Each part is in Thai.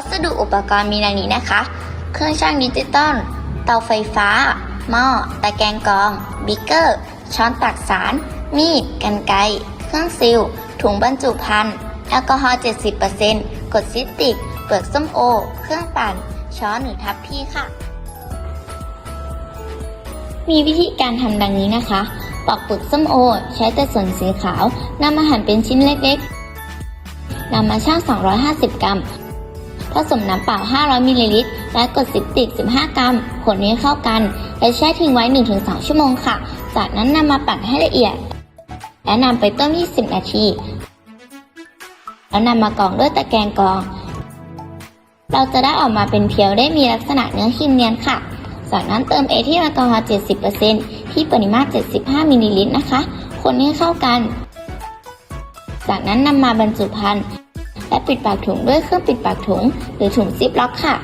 วัสดุอุปกรณ์มีดังนี้นะคะ เครื่องชั่งดิจิตอล เตาไฟฟ้า หม้อ ตะแกรงกรอง บิกเกอร์ ช้อนตักสาร มีด กันไกร เครื่องซิล ถุงบรรจุภัณฑ์ แอลกอฮอล์ 70%กรดซิติก เปลือกส้มโอ เครื่องปั่น ช้อนหรือทัพพีค่ะ มีวิธีการทำดังนี้นะคะ ปอกเปลือกส้มโอ ใช้แต่ส่วนสีขาวนำมาหั่นเป็นชิ้นเล็กๆนำมาชั่ง 250 กรัม ผสมน้ำเปล่า 500มิลลิลิตร และกรดซิตริก 15 กรัมคนให้เข้ากัน และแช่ทิ้งไว้ 1-2 ชั่วโมงค่ะ จากนั้นนำมาปั่นให้ละเอียด และนำไปต้ม 20 นาที แล้วนำมากรองด้วยตะแกรงกรอง เราจะได้ออกมาเป็นเพียวได้มีลักษณะเนื้อครีมเนียนค่ะ จากนั้นเติมเอทิลแอลกอฮอล์70%ที่ปริมาตร 75มิลลิลิตรนะคะ คนให้เข้ากัน จากนั้นนำมาบรรจุภัณฑ์ และปิดปากถุงด้วยเครื่องปิดปากถุง หรือถุงซิปล็อกค่ะ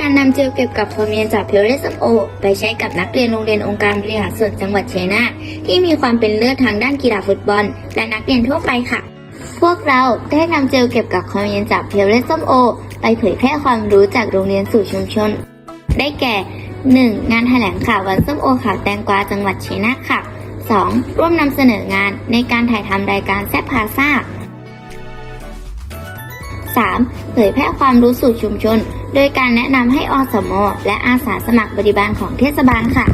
การนำเจลเก็บกับความเย็นจากเพลเลสโอไปใช้กับนักเรียนโรงเรียนองค์การบริหารส่วนจังหวัดเชัยนาทที่มีความเป็นเลิศทางด้านกีฬาฟุตบอล และนักเรียนทั่วไปค่ะ พวกเราได้นำเจลเก็บกับความเย็นจากเพลเลสโอ ไปเผยแพร่ความรู้จากโรงเรียนสู่ชุมชน ได้แก่ 1. งานแถลงข่าววันส้มโอข่าวแตงกวาจังหวัดชัยนาทค่ะ 2. ร่วมนำเสนองานในการถ่ายทำรายการแซบพาซ่า 3. เผยแพร่ความรู้สู่ชุมชน โดยการแนะนำให้อสม และอาสาสมัครบริบาลของเทศบาลค่ะ